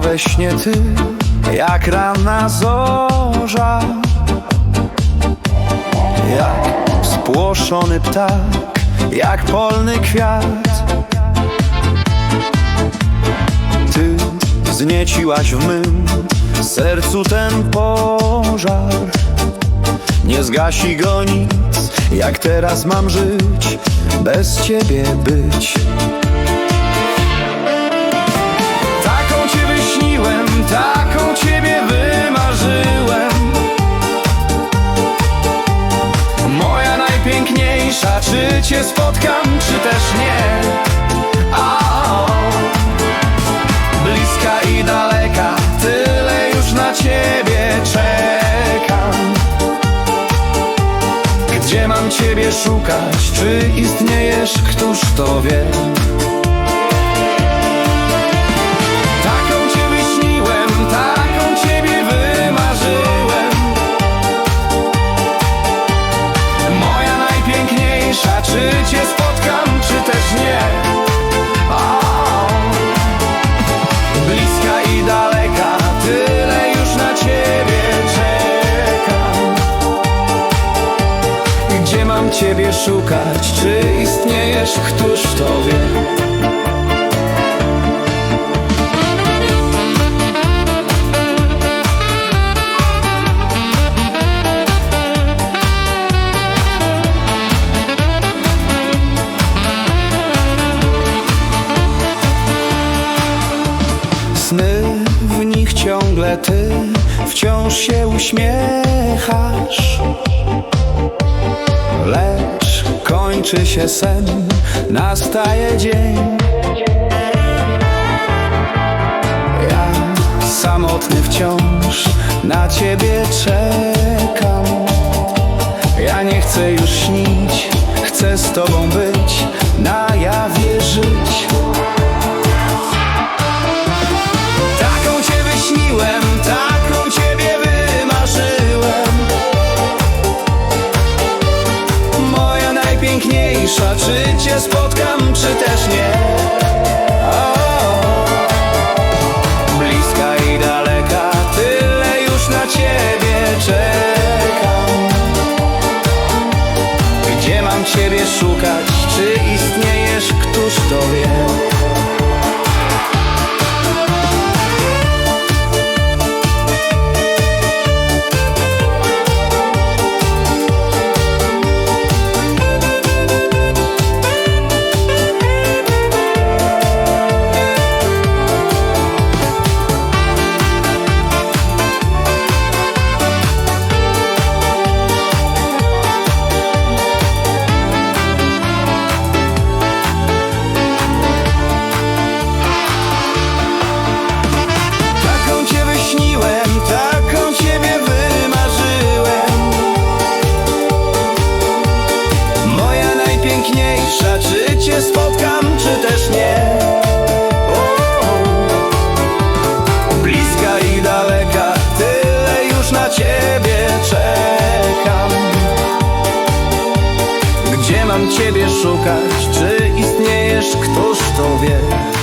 We śnie ty, jak ranna zorza. Jak spłoszony ptak, jak polny kwiat. Ty znieciłaś w mym sercu ten pożar. Nie zgasi go nic, jak teraz mam żyć Bez ciebie być ciebie szukać, czy istniejesz, któż to wie Ciebie szukać, czy istniejesz, któż to wie? Sny, w nich ciągle ty wciąż się uśmiechasz Lecz kończy się sen, nastaje dzień. Ja samotny wciąż na ciebie czekam. Ja nie chcę już śnić, chcę z tobą być, czy cię spotkam, czy też nie. O, Bliska i daleka, tyle już na ciebie czekam. Gdzie mam ciebie szukać, czy istniejesz, któż to wie Ciebie szukać, czy istniejesz, któż to wie